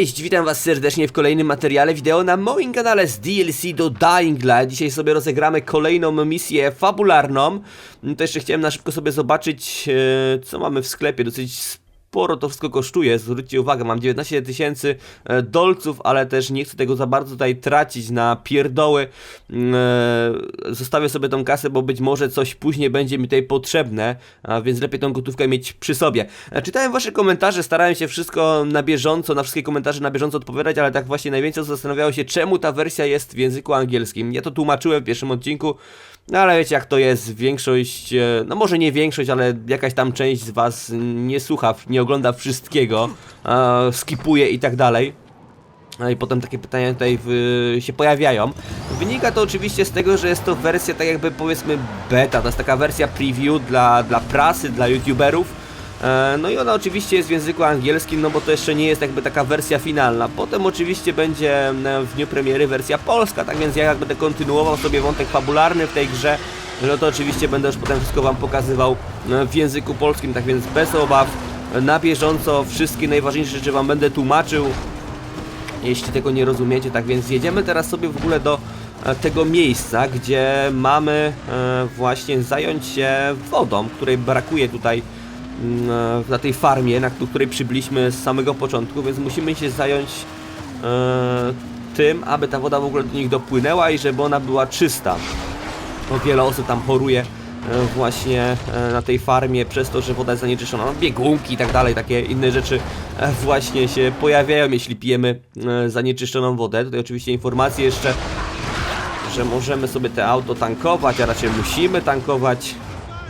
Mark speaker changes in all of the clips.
Speaker 1: Cześć, witam was serdecznie w kolejnym materiale wideo na moim kanale z DLC do Dying Light. Dzisiaj sobie rozegramy kolejną misję fabularną. Mm, To jeszcze chciałem na szybko sobie zobaczyć, e, co mamy w sklepie. Dosyć sporo to wszystko kosztuje, zwróćcie uwagę, mam 19 tysięcy e, dolców, ale też nie chcę tego za bardzo tutaj tracić na pierdoły. Mm, e, Zostawię sobie tą kasę, bo być może coś później będzie mi tutaj potrzebne, więc lepiej tą gotówkę mieć przy sobie. E, Czytałem wasze komentarze, starałem się wszystko na bieżąco, na wszystkie komentarze na bieżąco odpowiadać, ale tak właśnie najwięcej zastanawiało się, czemu ta wersja jest w języku angielskim. Ja to tłumaczyłem w pierwszym odcinku, no ale wiecie jak to jest, większość, e, no może nie większość, ale jakaś tam część z was nie słucha, nie ogląda wszystkiego, skipuje i tak dalej. No i potem takie pytania tutaj w, się pojawiają. Wynika to oczywiście z tego, że jest to wersja tak jakby powiedzmy beta, to jest taka wersja preview dla, dla prasy, dla youtuberów. E, No i ona oczywiście jest w języku angielskim, no bo to jeszcze nie jest jakby taka wersja finalna. Potem oczywiście będzie w dniu premiery wersja polska, tak więc ja jak będę kontynuował sobie wątek fabularny w tej grze, no to oczywiście będę już potem wszystko wam pokazywał e, w języku polskim, tak więc bez obaw, na bieżąco wszystkie najważniejsze rzeczy wam będę tłumaczył, jeśli tego nie rozumiecie. Tak więc jedziemy teraz sobie w ogóle do e, tego miejsca, gdzie mamy właśnie zająć się wodą, której brakuje tutaj na tej farmie, na której przybyliśmy z samego początku, więc musimy się zająć e, tym, aby ta woda w ogóle do nich dopłynęła i żeby ona była czysta. Bo wiele osób tam choruje e, właśnie e, na tej farmie przez to, że woda jest zanieczyszczona. No, biegunki i tak dalej, takie inne rzeczy właśnie się pojawiają, jeśli pijemy zanieczyszczoną wodę. Tutaj oczywiście informacje jeszcze, że możemy sobie te auto tankować, a raczej musimy tankować.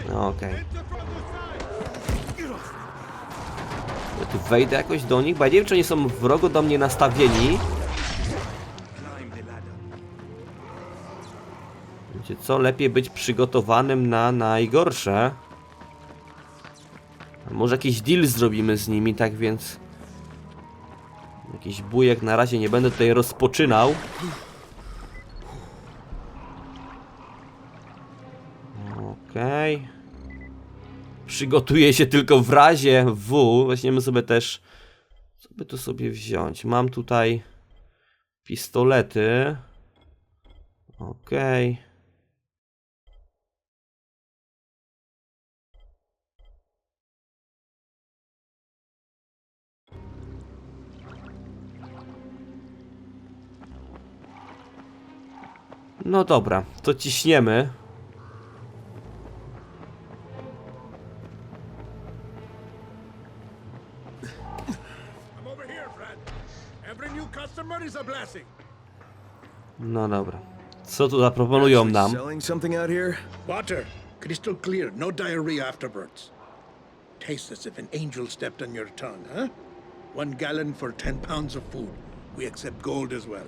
Speaker 1: No okej. Ja wejdę jakoś do nich, bo ja nie wiem, czy oni są wrogo do mnie nastawieni. Wiecie co, lepiej być przygotowanym na najgorsze. A może jakiś deal zrobimy z nimi, tak więc... Jakiś bujek na razie nie będę tutaj rozpoczynał. Okej. Przygotuję się tylko w razie W. Weźmiemy sobie też... Co by sobie wziąć? Mam tutaj... Pistolety. Okej. No dobra, to ciśniemy. Dobra. Co tu zaproponują nam?
Speaker 2: Selling something out here?
Speaker 3: Water, crystal clear, no diarrhea afterwards. Tastes as if an angel stepped on your tongue, huh? One gallon for ten pounds of food. We accept gold as well.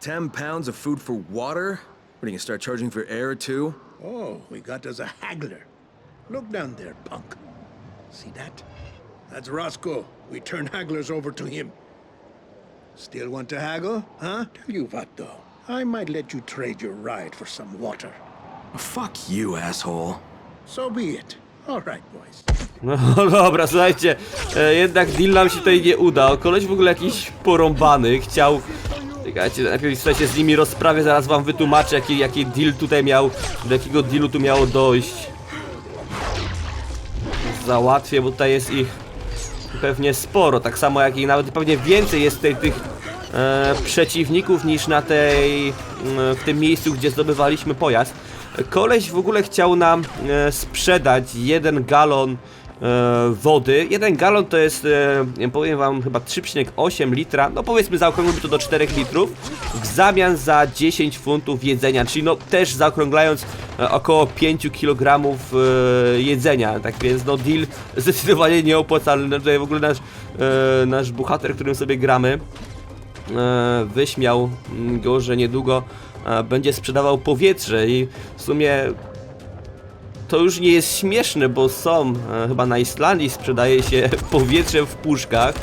Speaker 2: Ten pounds of food for water? What are you gonna start charging for air too?
Speaker 3: Oh, we got us a haggler. Look down there, punk. See that? That's Roscoe. We turn hagglers over to him. Still want to haggle? Huh? Tell you what, though. I might let you trade your ride for some water.
Speaker 2: Fuck you, asshole.
Speaker 3: So be it. All right, boys.
Speaker 1: No dobra, słuchajcie, e, jednak deal nam się tutaj nie udał. Koleś w ogóle jakiś porąbany, chciał... Czekajcie, najpierw słuchajcie, z nimi rozprawię, zaraz wam wytłumaczę, jaki, jaki deal tutaj miał, do jakiego dealu tu miało dojść. Załatwię, bo tutaj jest ich pewnie sporo, tak samo jak i nawet pewnie więcej jest tutaj tych przeciwników niż na tej, w tym miejscu, gdzie zdobywaliśmy pojazd. Koleś w ogóle chciał nam e, sprzedać jeden galon e, wody. Jeden galon to jest, e, powiem wam, chyba 3,8 litra, no powiedzmy zaokrąglmy to do 4 litrów, w zamian za 10 funtów jedzenia, czyli no też zaokrąglając e, około 5 kg e, jedzenia, tak więc no deal zdecydowanie nieopłacalny, tutaj w ogóle nasz, e, nasz bohater, którym sobie gramy, e, wyśmiał mm, go, że niedługo e, będzie sprzedawał powietrze i w sumie to już nie jest śmieszne, bo są, e, chyba na Islandii sprzedaje się powietrze w puszkach,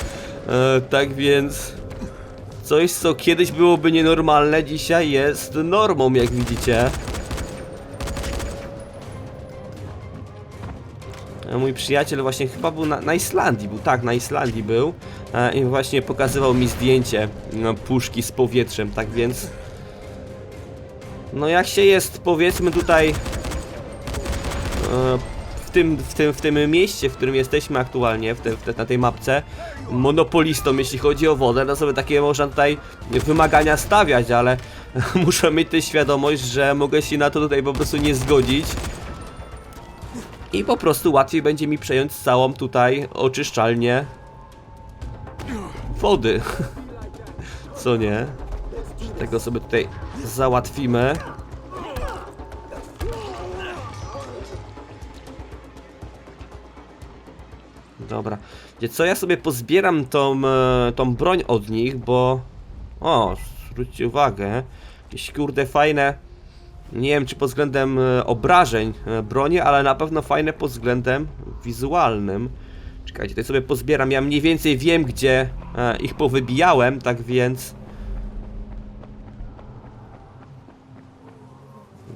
Speaker 1: e, tak więc coś co kiedyś byłoby nienormalne, dzisiaj jest normą, jak widzicie. E, Mój przyjaciel właśnie chyba był na, na Islandii, był tak, na Islandii był e, i właśnie pokazywał mi zdjęcie no, puszki z powietrzem, tak więc no jak się jest powiedzmy tutaj e, w tym, w, tym, w tym mieście, w którym jesteśmy aktualnie, w te, w te, na tej mapce, monopolistą, jeśli chodzi o wodę, no sobie takie można tutaj wymagania stawiać, ale muszę mieć też świadomość, że mogę się na to tutaj po prostu nie zgodzić. I po prostu łatwiej będzie mi przejąć całą tutaj oczyszczalnię wody. Co nie? Tego sobie tutaj załatwimy. Dobra. Gdzie co ja sobie pozbieram tą, e, tą broń od nich, bo... O, zwróćcie uwagę. Jakieś kurde fajne... Nie wiem czy pod względem e, obrażeń e, broni, ale na pewno fajne pod względem wizualnym. Czekajcie, tutaj sobie pozbieram. Ja mniej więcej wiem, gdzie e, ich powybijałem, tak więc...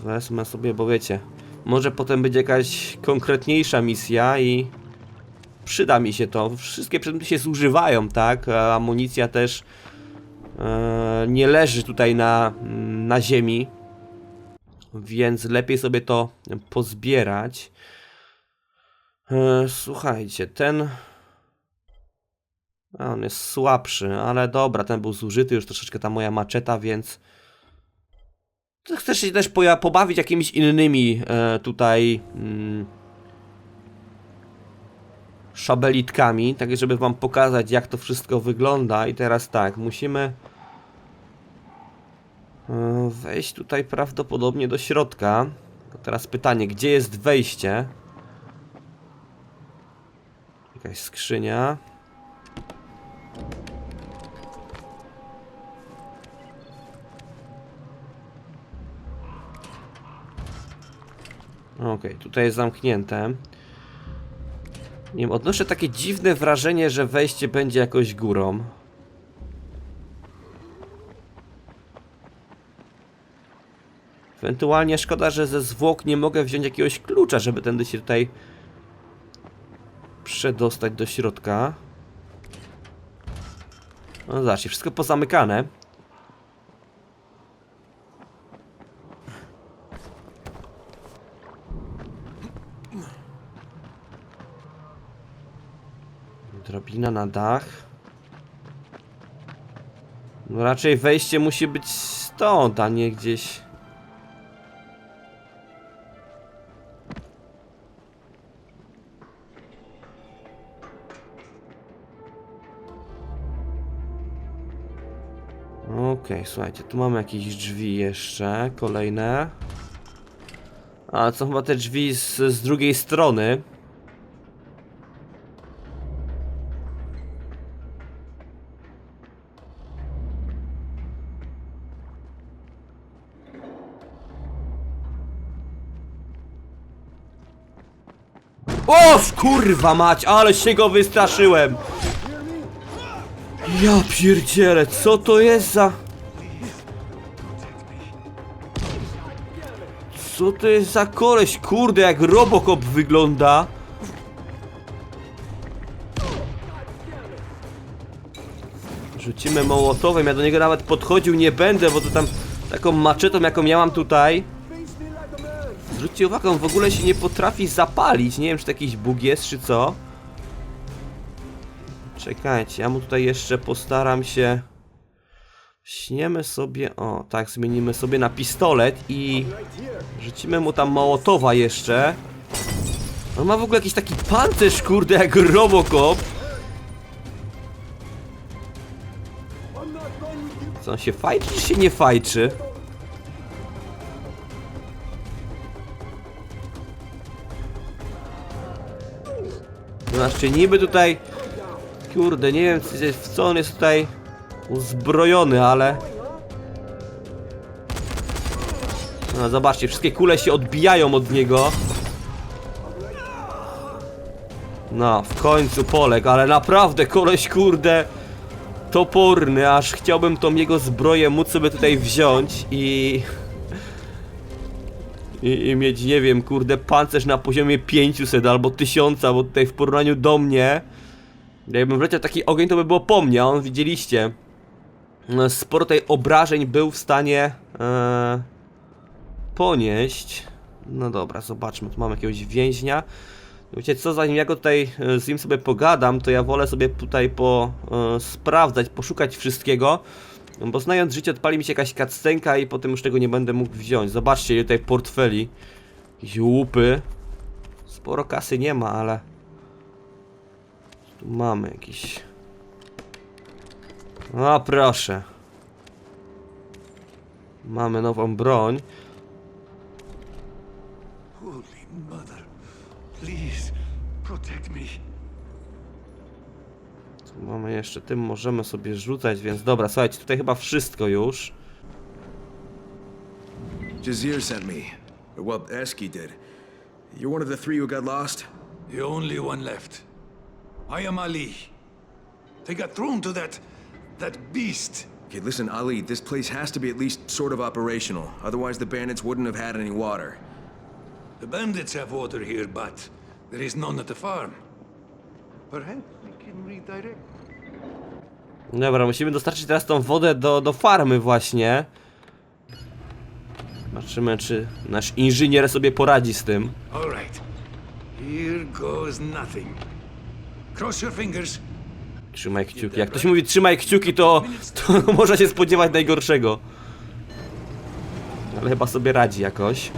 Speaker 1: Wezmę sobie, bo wiecie, może potem będzie jakaś konkretniejsza misja i przyda mi się to. Wszystkie przedmioty się zużywają, tak? A amunicja też e, nie leży tutaj na, na ziemi, więc lepiej sobie to pozbierać. E, słuchajcie, ten... A on jest słabszy, ale dobra, ten był zużyty już troszeczkę ta moja maczeta, więc... Chcesz się też pobawić jakimiś innymi e, tutaj mm, szabelitkami, tak żeby wam pokazać jak to wszystko wygląda i teraz tak, musimy e, wejść tutaj prawdopodobnie do środka. Teraz pytanie, gdzie jest wejście? Jakaś skrzynia. Okej, tutaj jest zamknięte. Nie wiem, odnoszę takie dziwne wrażenie, że wejście będzie jakoś górą. Ewentualnie szkoda, że ze zwłok nie mogę wziąć jakiegoś klucza, żeby tędy się tutaj przedostać do środka. No zobaczcie, wszystko pozamykane. Drabina na dach. No raczej wejście musi być stąd, a nie gdzieś. Okej, słuchajcie, tu mamy jakieś drzwi jeszcze, kolejne. A, są chyba te drzwi z, z drugiej strony. O, kurwa mać, ale się go wystraszyłem. Ja pierdzielę, co to jest za... Co to jest za koleś, kurde, jak Robocop wygląda. Rzucimy mołotowem, ja do niego nawet podchodził nie będę, bo to tam taką maczetą jaką miałam tutaj. Zwróćcie uwagę, on w ogóle się nie potrafi zapalić. Nie wiem, czy to jakiś bug jest, czy co. Czekajcie, ja mu tutaj jeszcze postaram się... Śniemy sobie... O, tak, zmienimy sobie na pistolet i... Rzucimy mu tam Mołotowa jeszcze. On ma w ogóle jakiś taki pancerz, kurde, jak Robocop. Co, on się fajczy, czy się nie fajczy? Znaczy niby tutaj Kurde, nie wiem w co on jest tutaj uzbrojony, ale No zobaczcie, wszystkie kule się odbijają od niego No, w końcu poległ, ale naprawdę koleś kurde Toporny, aż chciałbym tą jego zbroję móc sobie tutaj wziąć i i, i mieć, nie wiem, kurde, pancerz na poziomie 500 albo 1000, bo tutaj w porównaniu do mnie, jakbym wleciał taki ogień, to by było po mnie, a on widzieliście. No, Sporo tej obrażeń był w stanie e, ponieść. No dobra, zobaczmy, tu mam jakiegoś więźnia. Wiecie co, zanim ja go tutaj e, z nim sobie pogadam, to ja wolę sobie tutaj po e, sprawdzać, poszukać wszystkiego. No Bo znając życie, odpali mi się jakaś kaccenka i potem już tego nie będę mógł wziąć. Zobaczcie, tutaj portfeli. Jakieś łupy. Sporo kasy nie ma, ale... Tu mamy jakiś... O, proszę. Mamy nową broń.
Speaker 3: Holy mother. Please, protect me.
Speaker 1: Tu mamy jeszcze tym, możemy sobie rzucać, więc dobra, słuchajcie, tutaj chyba wszystko już.
Speaker 2: Jazir sent me. Or, Well, Eski did. You're one of the three who got lost?
Speaker 4: The only one left. I am Ali. They got thrown to that. That beast.
Speaker 2: Okay, listen, Ali, this place has to be at least sort of operational. Otherwise, the bandits wouldn't have had any water.
Speaker 4: The bandits have water here, but there is none at the farm. Perhaps we can redirect.
Speaker 1: Dobra, musimy dostarczyć teraz tą wodę do, do farmy właśnie. Zobaczymy, czy nasz inżynier sobie poradzi z tym.
Speaker 4: All right. Here goes nothing. Cross your fingers.
Speaker 1: Trzymaj kciuki. Jak ktoś mówi trzymaj kciuki, to, to można się spodziewać najgorszego. Ale chyba sobie radzi jakoś.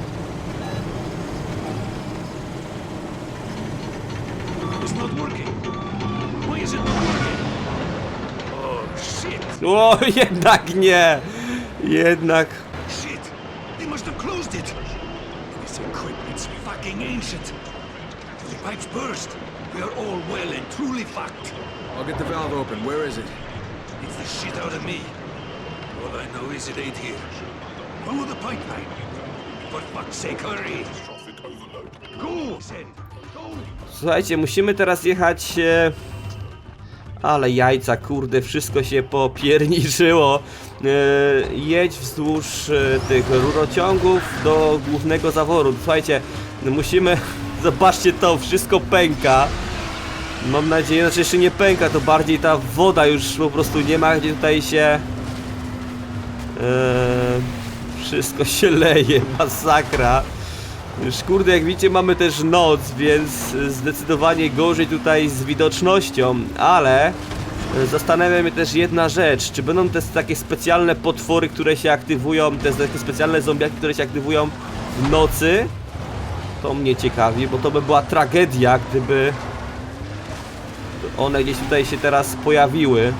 Speaker 1: O, jednak nie! Jednak.
Speaker 4: The pipes burst, we are all well and truly fucked.
Speaker 2: I'll get the valve open. Where is it?
Speaker 4: It's the shit out of me. All I know is it ain't here. Follow the pipeline. For fuck's sake, hurry! Go!
Speaker 1: Słuchajcie, musimy teraz jechać. E... Ale jajca, kurde, wszystko się popierniczyło. E... Jedź wzdłuż e, tych rurociągów do głównego zaworu. Słuchajcie, musimy. Zobaczcie to, wszystko pęka. Mam nadzieję, że jeszcze nie pęka, to bardziej ta woda już po prostu nie ma gdzie tutaj się. E... Wszystko się leje, masakra. Już kurde, jak widzicie mamy też noc, więc zdecydowanie gorzej tutaj z widocznością, ale e, zastanawia mnie też jedna rzecz, czy będą te takie specjalne potwory, które się aktywują, te takie specjalne zombiaki, które się aktywują w nocy? To mnie ciekawi, bo to by była tragedia, gdyby one gdzieś tutaj się teraz pojawiły.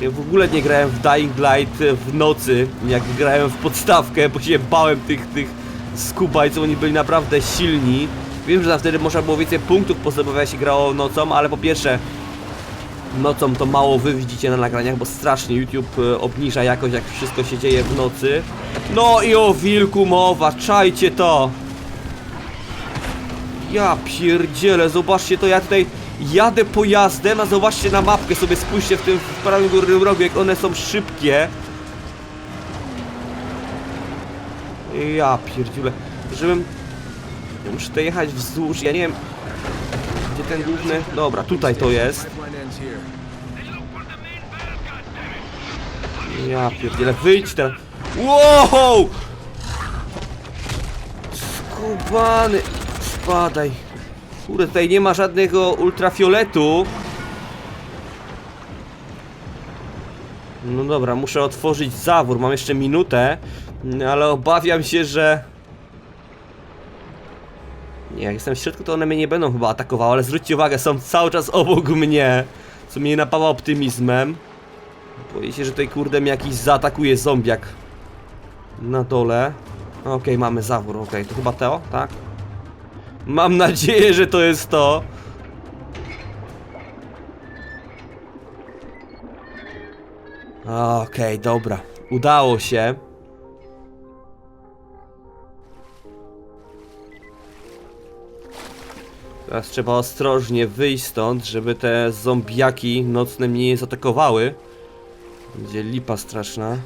Speaker 1: Się w ogóle nie grałem w Dying Light w nocy, jak grałem w podstawkę, bo się bałem tych, tych skubajców, oni byli naprawdę silni. Wiem, że tam wtedy można było więcej punktów pozdobywać, się grało nocą, ale po pierwsze nocą to mało wy widzicie na nagraniach, bo strasznie YouTube e, obniża jakość, jak wszystko się dzieje w nocy. No i o wilku mowa, czajcie to! Ja pierdzielę, zobaczcie to, ja tutaj jadę pojazdem, a zobaczcie na mapkę sobie, spójrzcie w tym w prawym górnym rogu, jak one są szybkie. Ja pierdziule, żebym... Ja muszę tutaj jechać wzdłuż, ja nie wiem... Gdzie ten główny... Dobra, tutaj to jest. Ja pierdzielę, wyjdź teraz. Wow! Skubany. Spadaj. Kurde, tutaj nie ma żadnego ultrafioletu. No dobra, muszę otworzyć zawór. Mam jeszcze minutę, ale obawiam się, że... Nie, jak jestem w środku, to one mnie nie będą chyba atakowały, ale zwróćcie uwagę, są cały czas obok mnie, co mnie napawa optymizmem. Boję się, że tutaj kurde jakiś zaatakuje zombiak na dole. Okej, mamy zawór, okej, to chyba to, tak? Mam nadzieję, że to jest to. Okej, dobra. Udało się. Teraz trzeba ostrożnie wyjść stąd, żeby te zombiaki nocne mnie nie zaatakowały. Będzie lipa straszna.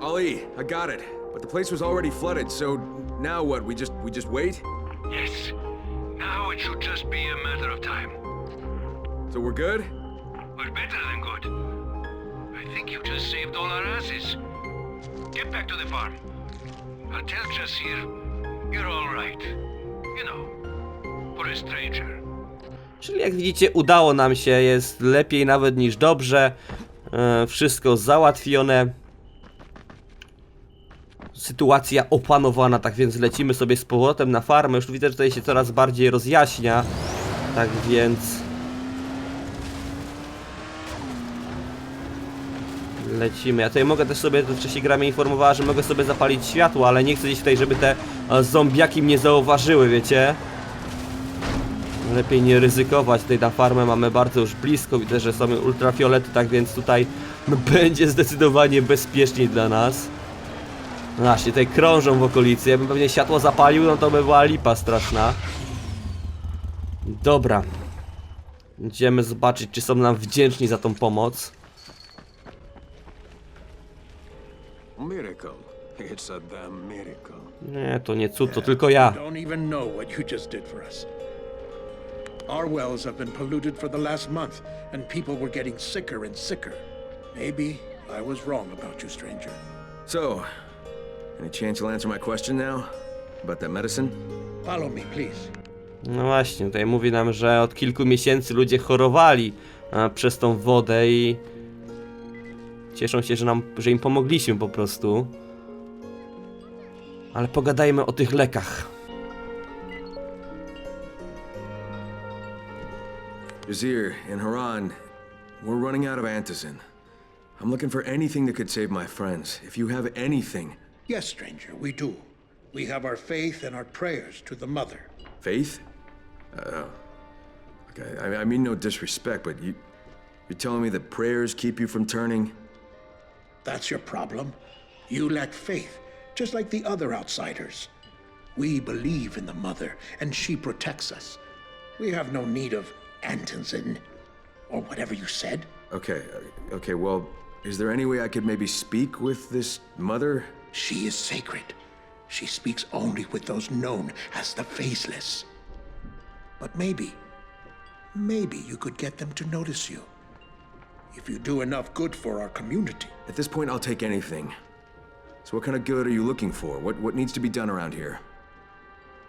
Speaker 2: Ali, I got it. But the place was already flooded, so now what? We just we just wait?
Speaker 4: Yes. Now it should just be a matter of time.
Speaker 2: So we're good?
Speaker 4: We're better than good. I think you just saved all our asses. Get back to the farm. I'll tell Jasir you're all right. You know, for a stranger.
Speaker 1: Czyli jak widzicie, udało nam się, jest lepiej nawet niż dobrze. E, wszystko załatwione. Sytuacja opanowana, tak więc lecimy sobie z powrotem na farmę. Już widzę, że tutaj się coraz bardziej rozjaśnia. Tak więc. Lecimy. Ja tutaj mogę też sobie, to wcześniej gra mnie informowała, że mogę sobie zapalić światło, ale nie chcę gdzieś tutaj, żeby te e, zombiaki mnie zauważyły, wiecie? Lepiej nie ryzykować. Tutaj na farmę mamy bardzo już blisko. Widzę, że są ultrafiolety, tak więc tutaj będzie zdecydowanie bezpieczniej dla nas. No właśnie, tutaj krążą w okolicy. Ja bym pewnie światło zapalił, no to by była lipa straszna. Dobra. Idziemy zobaczyć, czy są nam wdzięczni za tą pomoc.
Speaker 4: Miracle. It's a damn miracle.
Speaker 1: Nie, to nie cud, to tylko ja.
Speaker 3: Don't even know what you just did for us. Our wells have been polluted for the last month, and people were getting sicker and sicker. Maybe I was wrong about you, stranger.
Speaker 2: So, any chance you'll answer my question now? About that medicine?
Speaker 3: Follow me, please.
Speaker 1: No właśnie, tutaj mówi nam, że od kilku miesięcy ludzie chorowali a, przez tą wodę i cieszą się, że nam, że im pomogliśmy po prostu. Ale pogadajmy o tych lekach.
Speaker 2: Jazir, in Haran, we're running out of antizin. I'm looking for anything that could save my friends. If you have anything.
Speaker 3: Yes, stranger, we do. We have our faith and our prayers to the Mother.
Speaker 2: Faith? Uh, okay, I, I mean no disrespect, but you, you're telling me that prayers keep you from turning?
Speaker 3: That's your problem. You lack faith, just like the other outsiders. We believe in the Mother, and she protects us. We have no need of Antonson, or whatever you said.
Speaker 2: Okay, uh, okay, well, is there any way I could maybe speak with this mother?
Speaker 3: She is sacred. She speaks only with those known as the Faceless. But maybe, maybe you could get them to notice you. If you do enough good for our community.
Speaker 2: At this point, I'll take anything. So what kind of good are you looking for? What, what needs to be done around here?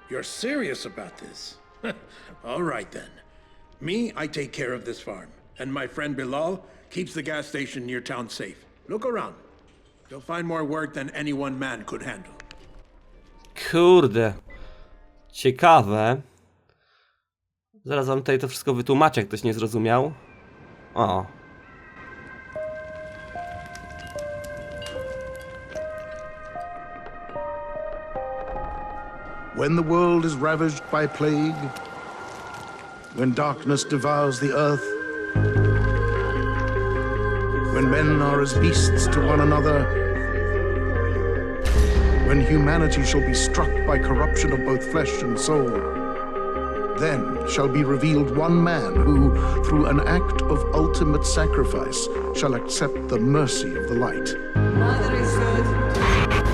Speaker 3: You're serious about this? All right then. Me, I take care of this farm. And my friend Bilal keeps the gas station near town safe. Look around. You'll find more work than any one man could handle.
Speaker 1: Kurde. Ciekawe. Zaraz wam tutaj to wszystko wytłumaczę, jak ktoś nie zrozumiał. O.
Speaker 5: When the world is ravaged by plague, when darkness devours the earth, when men are as beasts to one another, when humanity shall be struck by corruption of both flesh and soul, then shall be revealed one man who, through an act of ultimate sacrifice, shall accept the mercy of the light.
Speaker 6: Mother is good.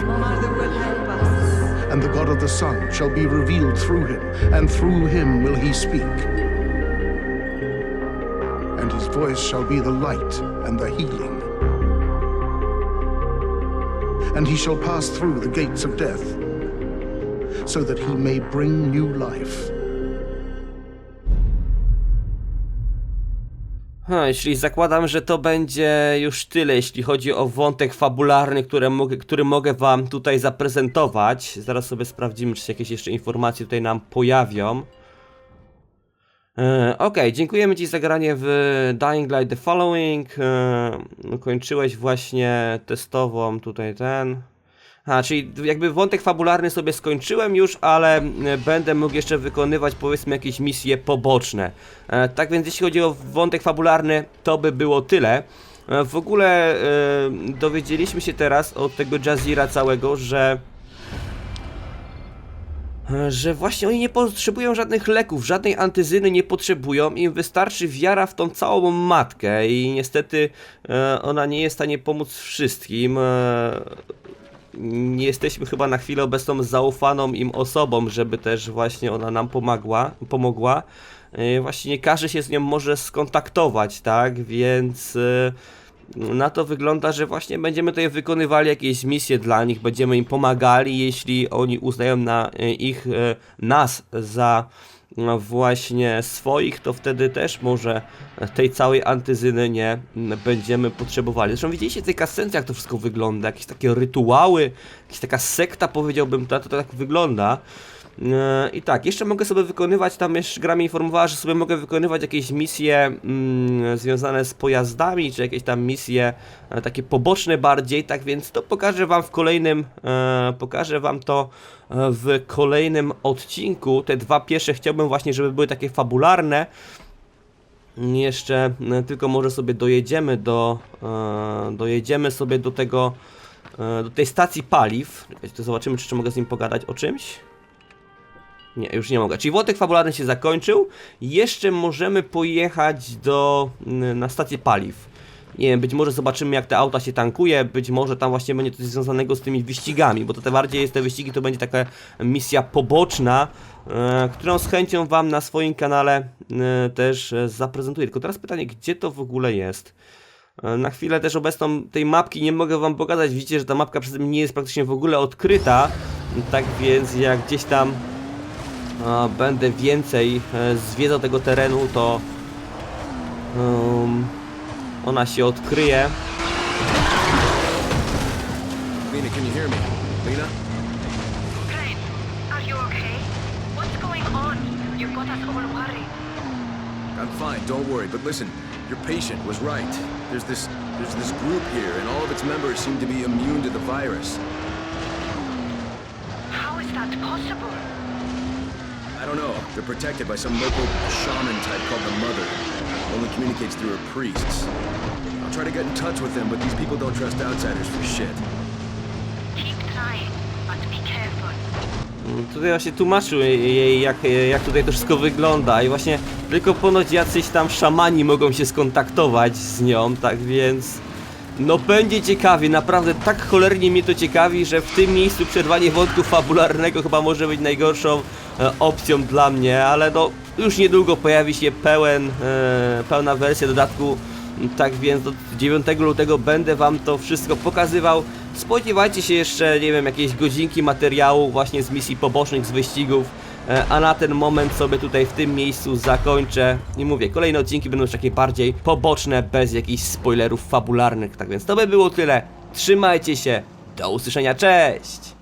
Speaker 6: Mother will help us.
Speaker 5: and the God of the Son shall be revealed through him, and through him will he speak. And his voice shall be the light and the healing. And he shall pass through the gates of death, so that he may bring new life.
Speaker 1: Zakładam, że to będzie już tyle, jeśli chodzi o wątek fabularny, który mogę, który mogę wam tutaj zaprezentować. Zaraz sobie sprawdzimy, czy się jakieś jeszcze informacje tutaj nam pojawią. E, Okej, dziękujemy Ci za granie w Dying Light The Following. E, kończyłeś właśnie testową tutaj ten. A, czyli jakby wątek fabularny sobie skończyłem już, ale e, będę mógł jeszcze wykonywać powiedzmy jakieś misje poboczne. Tak więc jeśli chodzi o wątek fabularny, to by było tyle. W ogóle dowiedzieliśmy się teraz od tego Jazira całego, że że właśnie oni nie potrzebują żadnych leków, żadnej antyzyny nie potrzebują, im wystarczy wiara w tą całą matkę i niestety e, ona nie jest w stanie pomóc wszystkim. E, nie jesteśmy chyba na chwilę obecną zaufaną im osobą, żeby też właśnie ona nam pomagła, pomogła. E, Właśnie nie każdy się z nią może skontaktować, tak? Więc e, na to wygląda, że właśnie będziemy tutaj wykonywali jakieś misje dla nich, będziemy im pomagali, jeśli oni uznają na e, ich, e, nas za no, właśnie swoich, to wtedy też może tej całej antyzyny nie będziemy potrzebowali. Zresztą widzieliście w tej kasence, jak to wszystko wygląda, jakieś takie rytuały, jakaś taka sekta powiedziałbym, to, to tak wygląda. E, I tak, jeszcze mogę sobie wykonywać, tam jeszcze gra mi informowała, że sobie mogę wykonywać jakieś misje mm, związane z pojazdami, czy jakieś tam misje e, takie poboczne bardziej, tak więc to pokażę wam w kolejnym, e, pokażę wam to e, w kolejnym odcinku. Te dwa pierwsze chciałbym właśnie, żeby były takie fabularne. Jeszcze tylko może sobie dojedziemy do, e, dojedziemy sobie do tego, e, do tej stacji paliw. To zobaczymy, czy jeszcze mogę z nim pogadać o czymś. Nie, już nie mogę. Czyli wątek fabularny się zakończył. Jeszcze możemy pojechać do, mm, na stację paliw. Nie wiem, być może zobaczymy jak te auta się tankuje, być może tam właśnie będzie coś związanego z tymi wyścigami, bo to te bardziej jest te wyścigi, to będzie taka misja poboczna, e, którą z chęcią Wam na swoim kanale e, też e, zaprezentuję. Tylko teraz pytanie, gdzie to w ogóle jest? Na chwilę też obecną tej mapki nie mogę wam pokazać. Widzicie, że ta mapka przeze mnie nie jest praktycznie w ogóle odkryta. Tak więc jak gdzieś tam będę więcej e, zwiedzał tego terenu, to em, ona się odkryje.
Speaker 2: Lena, can you hear me? Lena?
Speaker 7: Crane, are you okay? What's going on? You've got us all worried.
Speaker 2: I'm fine, don't worry. But listen, your patient was right. There's this there's this group here, and all of its members seem to be immune to the virus.
Speaker 7: How is that possible?
Speaker 2: I don't know. They're protected by some local shaman type called the Mother. Only communicates through her priests. I'll try to get in touch with them, but these people don't trust outsiders for shit.
Speaker 7: Keep trying, but be careful.
Speaker 1: Tutaj właśnie tłumaczył jej jak, jak tutaj to wszystko wygląda i właśnie tylko ponoć jacyś tam szamani mogą się skontaktować z nią, tak więc no będzie ciekawie, naprawdę tak cholernie mnie to ciekawi, że w tym miejscu przerwanie wątku fabularnego chyba może być najgorszą opcją dla mnie, ale no już niedługo pojawi się pełen, e, pełna wersja dodatku tak więc do 9 lutego będę wam to wszystko pokazywał. Spodziewajcie się jeszcze, nie wiem, jakieś godzinki materiału właśnie z misji pobocznych, z wyścigów. E, A na ten moment sobie tutaj w tym miejscu zakończę. I mówię, kolejne odcinki będą już takie bardziej poboczne, bez jakichś spoilerów fabularnych. Tak więc to by było tyle. Trzymajcie się. Do usłyszenia, cześć!